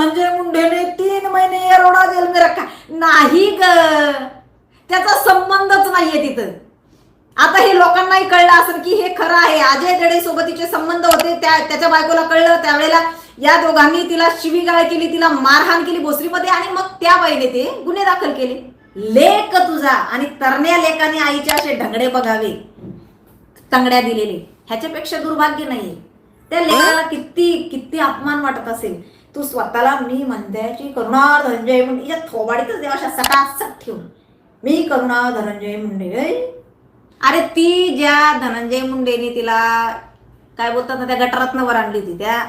धनंजय मुंडेने तीन महिने एरोडा जेल में रखा नाही ग. त्याचा संबंधच नाहीये तिथं. आता हे लोकांनाही कळलं असेल की हे खरं आहे. अजय दडे सोबतीचे संबंध होते त्या त्याच्या बायकोला कळलं. त्यावेळेला या दोघांनी तिला शिवीगाळ केली तिला मारहाण केली भोसरीमध्ये आणि मग त्या बाईने ते गुन्हे दाखल केले. लेख तुझा आणि तरण्या लेखाने आईचे असे ढंगडे बघावे. तंगड्या दिलेले. ह्याच्यापेक्षा दुर्भाग्य नाहीये. त्या लेखाला किती किती अपमान वाटत असेल. तू स्वतःला मी म्हणत्याची करुणा धनंजय मुंडे. या थोबाडीतच देवा अशा सटासट ठेवून. मी करुणा धनंजय मुंडे अरे ती ज्या धनंजय मुंडेनी तिला काय बोलतात ना त्या गटारातनं वर आणली होती त्या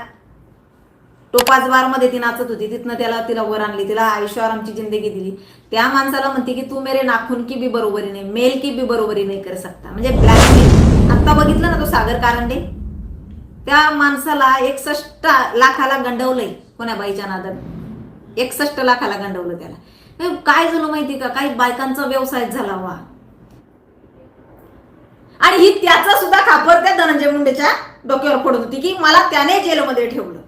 टोपाच बारमध्ये ती नाचत होती. तिथनं त्याला तिला वर आणली तिला आयुष्यावर आमची जिंदगी दिली. त्या माणसाला म्हणते की तू मेरे नाखून की बी बरोबरी नाही मेल की बी बरोबरी नाही कर सकता म्हणजे ब्लॅकमेल आता बघितलं ना तो सागर कारंडे? त्या माणसाला एकसष्ट लाखाला गंडवलंय. कोण्या बाईच्या नादात एकसष्ट लाखाला गंडवलं त्याला. काय झालं माहिती का? काही बायकांचा व्यवसाय झाला वा. आणि ही त्याचा सुद्धा खापर त्या धनंजय मुंडेच्या डोक्यावर फोडत होती की मला त्याने जेलमध्ये ठेवलं.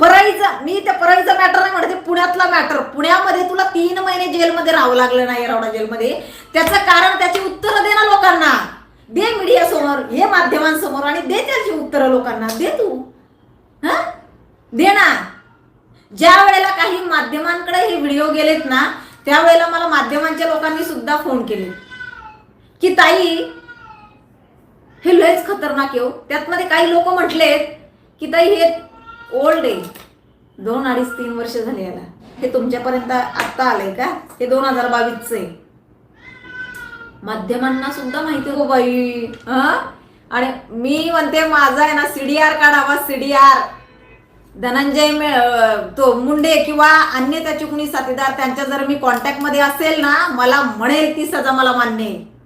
परळीचा मी त्या परळीचा मॅटर नाही म्हणते पुण्यातला मॅटर पुण्यामध्ये तुला तीन महिने जेलमध्ये राहावं लागलं नाही येरवडा जेलमध्ये. त्याचं कारण त्याची उत्तरं दे ना लोकांना. दे मीडिया समोर हे माध्यमांसमोर आणि दे त्याची उत्तरं लोकांना. दे तू. हा? ज्या वेळेला काही माध्यमांकडे हे व्हिडिओ गेलेत ना त्यावेळेला मला माध्यमांच्या लोकांनी सुद्धा फोन केले. की ताई हे लयच खतरनाक येऊ हो. त्यातमध्ये काही लोक म्हटलेत की ताई हे ओल्ड आहे. दोन अडीच तीन वर्ष झाले याला. हे तुमच्यापर्यंत आत्ता आलंय का? हे दोन हजार बावीसचं आहे. माध्यमांना सुद्धा माहिती हो बाई. हं? आणि मी म्हणते माझा आहे ना सीडीआर काढावा सीडीआर धनंजय मे- तो मुंडे किंवा अन्य त्याचे कुणी साथीदार त्यांच्या जर मी कॉन्टॅक्टमध्ये असेल ना मला म्हणेल ती सजा मला मान्य आहे.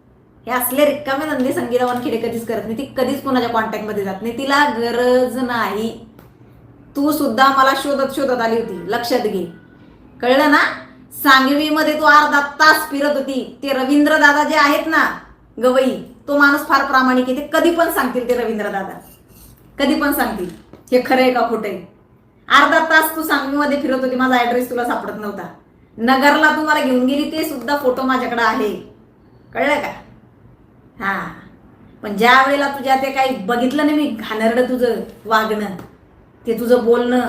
हे असले रिक्कामे धंदे संगीता वानखेडे कधीच करत नाही. ती कधीच कोणाच्या कॉन्टॅक्टमध्ये जात नाही. तिला गरज नाही. तू सुद्धा मला शोधत शोधत आली होती. लक्षात घे. कळलं ना? सांगवीमध्ये तू अर्धा तास फिरत होती. ते रवींद्र दादा जे आहेत ना गवई तो माणूस फार प्रामाणिक आहे. ते कधी पण सांगतील ते रवींद्र दादा. कधी पण सांगतील. हे खरं आहे का खोटं आहे? अर्धा तास तू सांगलीमध्ये फिरत होती माझा ऍड्रेस तुला सापडत नव्हता. नगरला तू मला घेऊन गेली ते सुद्धा फोटो माझ्याकडे आहे. कळलं का? हा. पण ज्या वेळेला तुझ्या ते काही बघितलं नाही मी घाणरडं तुझं वागणं ते तुझं बोलणं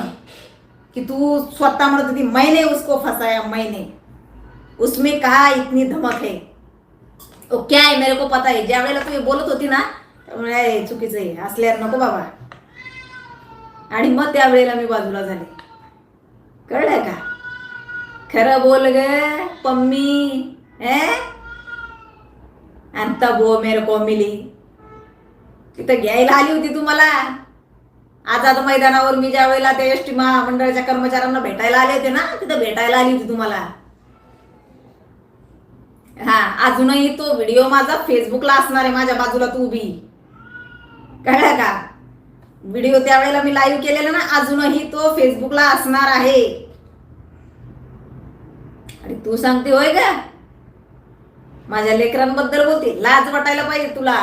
की तू स्वतः म्हणत होती मैने उसको फसाया मैने. उसमें कहा इतनी धमक है? ओ क्या है मेरे को पता है। ज्या वेळेला तू हे बोलत होती ना त्यामुळे चुकीचं आहे. असल्यावर नको बाबा. आणि मग त्यावेळेला मी बाजूला झाले. कळलं का? खरं बोल ग पम्मी. ए? आणि बो मेरे को मिली. तिथं घ्यायला आली होती तू मला. आझाद मैदानावर मी ज्या वेळेला त्या एस टी महामंडळाच्या कर्मचाऱ्यांना भेटायला आले होते ना तिथं भेटायला आली होती तुम्हाला हा अजूनही तो व्हिडिओ माझा फेसबुकला असणार आहे माझ्या बाजूला तू उभी. कळलं का? व्हिडिओ त्यावेळेला मी लाईव्ह केलेला ना अजूनही तो फेसबुकला असणार आहे. आणि तू सांगते होय का माझ्या लेकरांबद्दल बोलते लाज वाटायला पाहिजे तुला.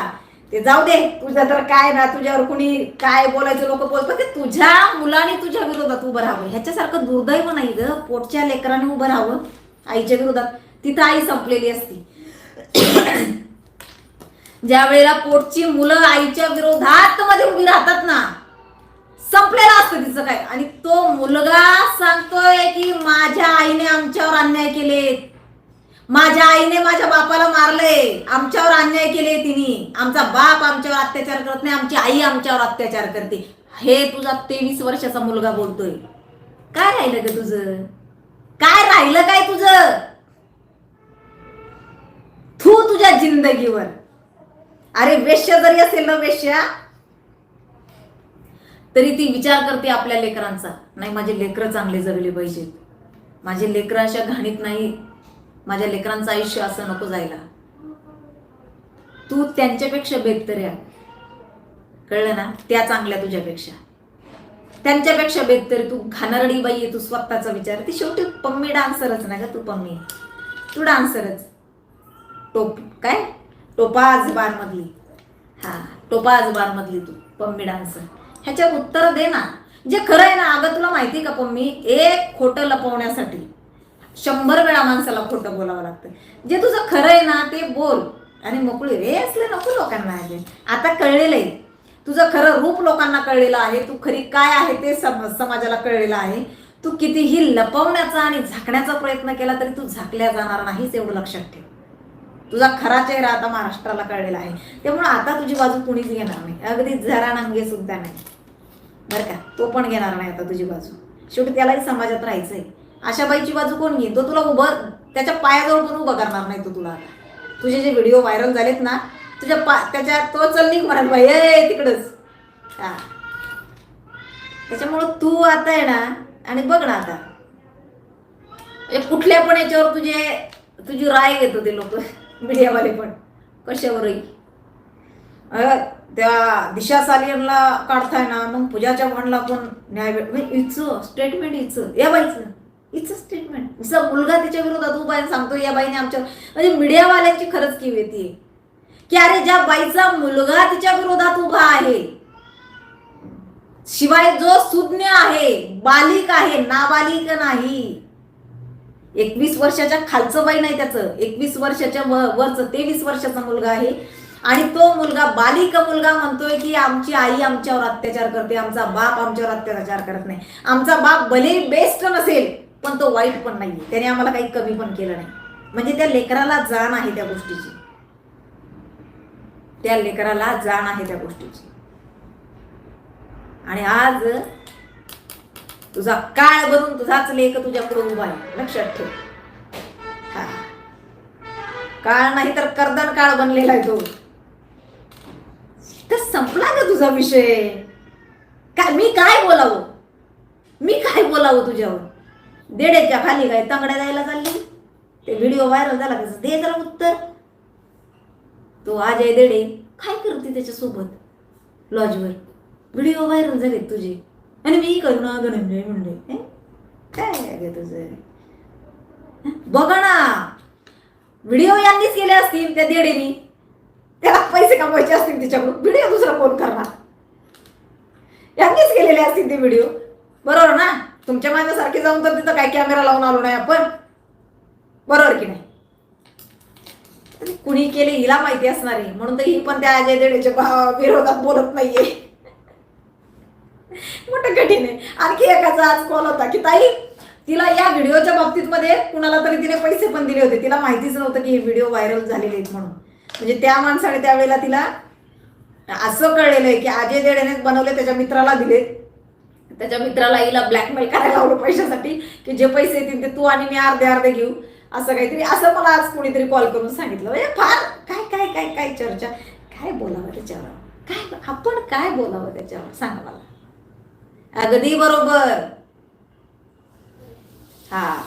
ते जाऊ दे तुझ्या तर काय ना तुझ्यावर कुणी काय बोलायचं लोक बोलतात ते तुझ्या मुलाने तुझ्या विरोधात उभं राहावं. ह्याच्यासारखं दुर्दैव नाही ग पोटच्या लेकराने उभं राहावं आईच्या विरोधात. तिथं आई संपलेली असती. ज्या वेळेला पोटची मुलं आईच्या विरोधात मध्ये उभी राहतात ना संपलेलं असतं तिचं काय. आणि तो मुलगा सांगतोय की माझ्या आईने आमच्यावर अन्याय केले माझ्या आईने माझ्या बापाला मारले. आमच्यावर अन्याय केले तिने. आमचा बाप आमच्यावर अत्याचार करत नाही आमची आई आमच्यावर अत्याचार करते. हे तुझा तेवीस वर्षाचा मुलगा बोलतोय. काय राहिलं ग तुझं? काय राहिलं काय तुझं? तू तुझ्या जिंदगीवर. अरे वेश्या जरी असेल ना वेश्या तरी ती विचार करते आपल्या लेकरांचा. नाही माझे लेकरं चांगले जगले पाहिजेत. माझे लेकरं अशा घाणीत नाही. माझ्या लेकरांचं आयुष्य असं नको जायला. तू त्यांच्यापेक्षा बेहतर आहे. कळलं ना? त्या चांगल्या तुझ्यापेक्षा. त्यांच्यापेक्षा बेहतर तू घाणरडी बाई आहे तू स्वतःचा विचार. ती शेवटी पम्मी डान्सरच ना का? तू पम्मी तू डान्सरच टोप काय? टोपा अजबारमधली हा टोपा अजबारमधली तू पम्मी डान्सर. ह्याच्यावर उत्तर दे ना. जे खरं आहे ना अगं तुला माहिती का पम्मी? एक खोटं लपवण्यासाठी शंभर वेळा माणसाला खोटं बोलावं लागतं. जे तुझं खरं आहे ना ते बोल. आणि मोकळी रे असले नको लोकांना आले आता कळलेलं आहे तुझं खरं रूप लोकांना कळलेलं आहे. तू खरी काय आहे ते सम समाजाला कळलेलं आहे. तू कितीही लपवण्याचा आणि झाकण्याचा प्रयत्न केला तरी तू झाकल्या जाणार नाहीच एवढं लक्षात ठेव. तुझा खरा चेहरा आता महाराष्ट्राला कळलेला आहे. त्यामुळे आता तुझी बाजू कुणीच घेणार नाही. अगदी जरा नंगे सुद्धा नाही. बरं का? तो पण घेणार नाही आता तुझी बाजू. शेवटी त्यालाही समाजात राहायचंय. अशा बाईची बाजू कोण घेईन? तो तुला उभं त्याच्या पायाजवळ पण उभं करणार नाही तो तुला आता. तुझे जे व्हिडिओ व्हायरल झालेत ना तुझ्या पा त्याच्या तो चल निघ म्हणाल बाई ए तिकडच. हा. त्याच्यामुळं तू आता आहे ना आणि बघ ना आता. कुठल्या पण याच्यावर तुझे तुझी राय घेत होते लोक. मीडियावाले पण. कशावरही. त्या दिशा सालियनला काढताय ना मग पूजाच्या म्हणला पण न्याय इचं म्हणजे स्टेटमेंट इचं या बाईचं. इचं स्टेटमेंट हिचा मुलगा तिच्या विरोधात उभा आहे सांगतो या बाईने आमच्या म्हणजे मीडियावाल्यांची खरंच की येते की अरे ज्या बाईचा मुलगा तिच्या विरोधात उभा आहे शिवाय जो सुज्ञ आहे बालिक आहे नाबालिक नाही एकवीस वर्षाच्या खालचं बाई नाही त्याचं. एकवीस वर्षाच्या व- वरचं तेवीस वर्षाचा मुलगा आहे. आणि तो मुलगा बालिक मुलगा म्हणतोय की आमची आई आमच्यावर अत्याचार करते आमचा बाप आमच्यावर अत्याचार करत नाही. आमचा बाप भले बेस्ट नसेल पण तो वाईट पण नाही त्याने आम्हाला काही कमी पण केलं नाही. म्हणजे त्या लेकराला जाण आहे त्या गोष्टीची. त्या लेकराला जाण आहे त्या गोष्टीची. आणि आज तुझा काळ बनून तुझाच लेख तुझ्याकडे उभा आहे. लक्षात ठेव. हा. काळ नाही तर कर्दन काळ बनलेला आहे तो. तर संपला का तुझा विषय. काय मी काय बोलावं? मी काय बोलावं तुझ्यावर? देड्याच्या खाली काय तंगड्या द्यायला चालली? ते व्हिडिओ व्हायरल झाला त्याचं दे जरा उत्तर. तो अजय देडे काय करते त्याच्यासोबत? लॉजवर व्हिडिओ व्हायरल झाले तुझे. आणि मी करुणागर म्हणजे म्हणले. काय ग तुझं? बघा ना व्हिडिओ यांनीच केले असतील त्या देडेनी. त्याला पैसे कमवायचे असतील तिच्याकडून. व्हिडिओ दुसरा कोण करणार? यांनीच केलेले असतील ते व्हिडिओ. बरोबर ना? तुमच्या माझ्यासारखे जाऊन तर तिथं काय कॅमेरा लावून आलो नाही आपण. बरोबर की नाही? कुणी केले हिला माहिती असणार. आहे म्हणून तर ही पण त्या अजय देडेच्या विरोधात बोलत नाहीये. मोठं कठीण आहे. आणखी एकाचा आज कॉल होता की ताई तिला या व्हिडिओच्या बाबतीत मध्ये कुणाला तरी तिने पैसे पण दिले होते. तिला माहितीच नव्हतं की हे व्हिडिओ व्हायरल झालेले आहेत म्हणून. म्हणजे त्या माणसाने त्यावेळेला तिला असं कळलेलं आहे की अजय देडेनेच बनवले त्याच्या मित्राला दिले. त्याच्या मित्राला हिला ब्लॅकमेल करायला लावलं पैशासाठी की जे पैसे येतील ते तू आणि मी अर्धे अर्धे घेऊ. असं काहीतरी असं मला आज कोणीतरी कॉल करून सांगितलं. म्हणजे फार काय काय काय काय चर्चा. काय बोलावं त्याच्यावर? काय आपण काय बोलावं त्याच्यावर? सांगा मला. अगदी बरोबर. हा.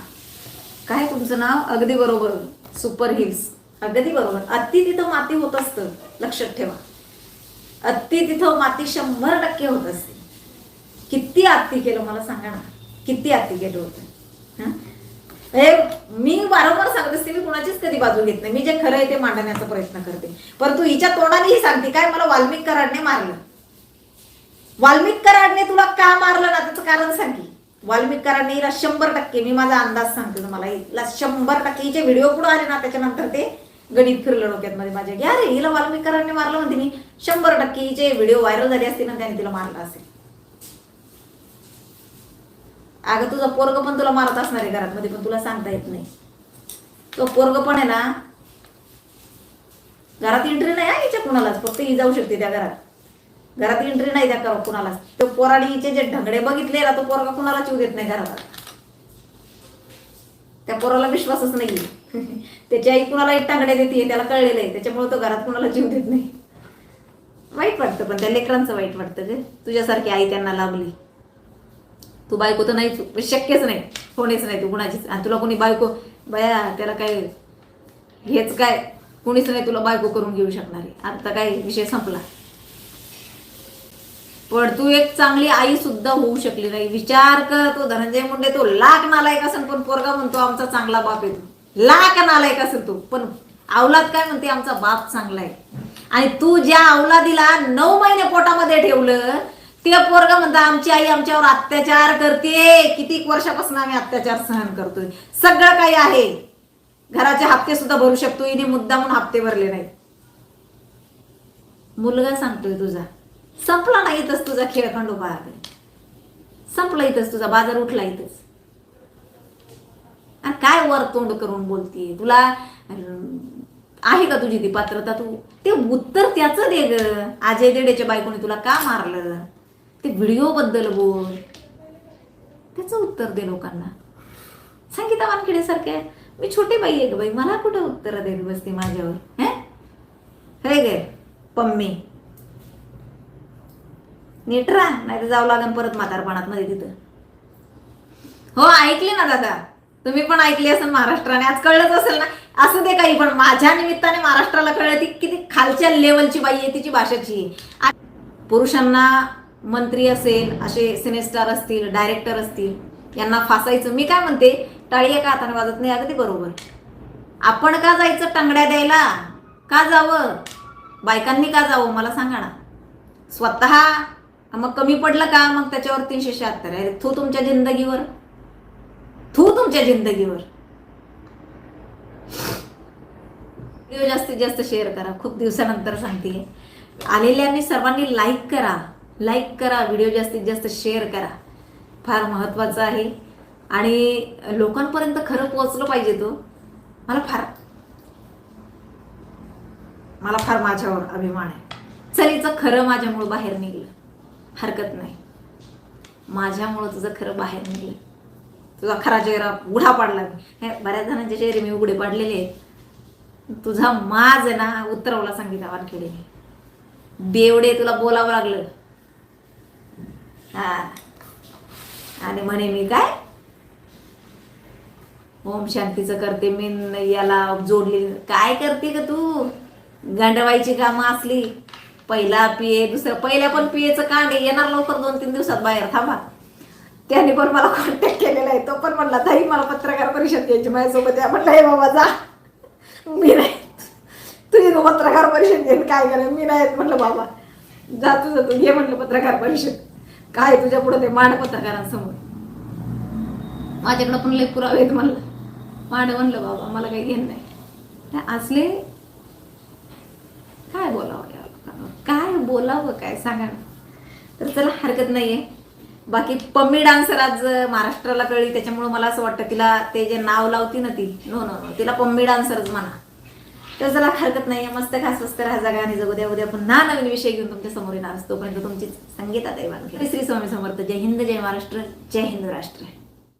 काय तुमचं नाव? अगदी बरोबर. सुपर हिल्स अगदी बरोबर. अति तिथं माती होत असतं. लक्षात ठेवा. अति तिथं माती शंभर टक्के होत असते. किती आत्ती केलं मला सांगा ना. किती आत्ती केलं होतं? हे? मी वारंवार सांगत असते मी कुणाचीच कधी बाजू घेत नाही. मी जे खरं आहे ते मांडण्याचा प्रयत्न करते. परंतु हिच्या तोंडानेही सांगते. काय मला वाल्मिक कराडने मारलं? वाल्मिक तुला का मारलं ना? त्याचं कारण सांग की. हिला शंभर टक्के मी माझा अंदाज सांगते तुम्हाला. हिला शंभर टक्के हिचे व्हिडिओ पुढे आले ना त्याच्यानंतर ते गणित फिरलं डोक्यात मध्ये माझ्या. की अरे हिला वाल्मिक मारलं म्हणते मी. शंभर टक्के हिचे व्हिडिओ व्हायरल झाले असते ना त्याने तिला मारला असेल. अगं तुझा पोरग पण तुला मारत असणार आहे घरात मध्ये पण तुला सांगता येत नाही. तो पोरग पण आहे ना घरात एंट्री नाही आहे हिच्या कुणालाच. फक्त ही जाऊ शकते त्या घरात. घरात एंट्री नाही त्या करा कुणाला तो पोराडीचे जे ढंगडे बघितले ना तो पोरगा कुणाला चिव देत नाही घरात. त्या पोराला विश्वासच नाही त्याची आई कुणाला एक टांगडे देते त्याला कळलेलं आहे त्याच्यामुळे तो घरात कुणाला जीव देत नाही. वाईट वाटतं पण त्या लेकरांचं वाईट वाटतं ग. तुझ्यासारखी आई त्यांना लाभली. तू बायको तर नाही शक्यच नाही. होणेच नाही तू कुणाचीच. आणि तुला कोणी बायको बया त्याला काय हेच काय? कुणीच नाही तुला बायको करून घेऊ शकणार. आहे आता काय विषय संपला. पण तू एक चांगली आई सुद्धा होऊ शकली नाही. विचार कर तो धनंजय मुंडे तो लाख नालायक असेल पण पोरगा म्हणतो आमचा चांगला बाप आहे तो. लाख नालायक असेल तो. पण अवलाद काय म्हणते? आमचा बाप चांगला आहे. आणि तू ज्या अवलादीला नऊ महिने पोटामध्ये ठेवलं ते पोरग म्हणता आमची आई आमच्यावर अत्याचार करते. किती वर्षापासून आम्ही अत्याचार सहन करतोय. सगळं काही आहे. घराचे हप्ते सुद्धा भरू शकतो. हिने मुद्दा म्हणून हप्ते भरले नाही मुलगा सांगतोय तुझा. संपला नाही इथंच तुझा खेळ खंडोबा संपला इथंच तुझा बाजार उठला इथंच. आणि काय वर तोंड करून बोलते तुला आहे का तुझी ती पात्रता तू? ते उत्तर त्याचं दे ग. अजय देडेच्या बायकोने तुला का मारलं? ते व्हिडिओ बद्दल बोल. त्याचं उत्तर दे लोकांना. संगीता वानखेडे सारखे मी छोटी बाई आहे ग बाई मला कुठं उत्तर देत बसते माझ्यावर? हे? गे पम्मी. नीट राहा नाही तर जावं लागेल परत म्हातारपणात मध्ये तिथं. हो ऐकले ना दादा? तुम्ही पण ऐकली असेल महाराष्ट्राने. आज कळलंच असेल ना? असं ते काही पण माझ्या निमित्ताने महाराष्ट्राला कळलं ती किती खालच्या लेवलची बाई आहे तिची भाषाची. पुरुषांना मंत्री असेल असे सिनेस्टार असतील डायरेक्टर असतील यांना फासायचं. मी काय म्हणते? टाळी एका हाताने वाजत नाही अगदी बरोबर. आपण का जायचं टंगड्या द्यायला? का जावं? बायकांनी का जावं? मला सांगा ना. स्वतः मग कमी पडलं का? मग त्याच्यावर तीनशे शहात्तर आहे. थू तुमच्या जिंदगीवर. थू तुमच्या जिंदगीवर. व्हिडिओ जास्तीत जास्त शेअर करा. खूप दिवसानंतर सांगते. आलेल्यांनी सर्वांनी लाईक करा. लाईक करा. व्हिडिओ जास्तीत जास्त शेअर करा. फार महत्त्वाचं आहे. आणि लोकांपर्यंत खरं पोहोचलं पाहिजे तो. मला फार मला फार माझ्यावर अभिमान आहे. चलीचं खरं माझ्यामुळं बाहेर निघलं. हरकत नाही. माझ्यामुळं तुझं खरं बाहेर निघलं. तुझा खरा चेहरा उघडा पाडला मी. हे बऱ्याच जणांचे चेहरे मी उघडे पाडलेले आहेत. तुझा माज आहे ना उतरवला संगीता वानखेडे. बेवडे तुला बोलावं लागलं. हा. आणि म्हणे मी काय? ओम शांतीचं करते मी याला जोडले. काय करते का तू? गांडवायची कामं असली. पहिला पिये दुसरं पहिल्या पण पियेचं कांड आहे. येणार लवकर दोन तीन दिवसात बाहेर थांबा. त्याने पण मला कॉन्टॅक्ट केलेला आहे. तो पण म्हणला ताई मला पत्रकार परिषद घ्यायची माझ्यासोबत या म्हणलं हे बाबा जा. मी नाही. तुझी तू पत्रकार परिषद घेऊन काय करेल मी नाही. म्हटलं बाबा जा तुझं तू घे म्हटलं पत्रकार परिषद. काय तुझ्या पुढे ते मांड पत्रकारांसमोर? माझ्याकडं पण लई पुरावे आहेत म्हणलं. मांड म्हणलं बाबा मला काही घेणं नाही. असले काय बोलावं या लोकांवर काय बोलावं काय? सांगा ना. तर चला हरकत नाहीये. बाकी पम्मी डान्सर आज महाराष्ट्राला कळली त्याच्यामुळे मला असं वाटतं तिला ते जे नाव लावती ना ती. नो नो नो तिला पम्मी डान्सरच म्हणा. तर चला हरकत नाही मस्त खास स्वस्त राहा जागा आणि जगू द्या उद्या पुन्हा नवीन विषय घेऊन तुमच्यासमोर येणार असतो. तोपर्यंत तुमची संगीता दैवान श्री स्वामी समर्थ. जय हिंद जय महाराष्ट्र जय हिंद राष्ट्र.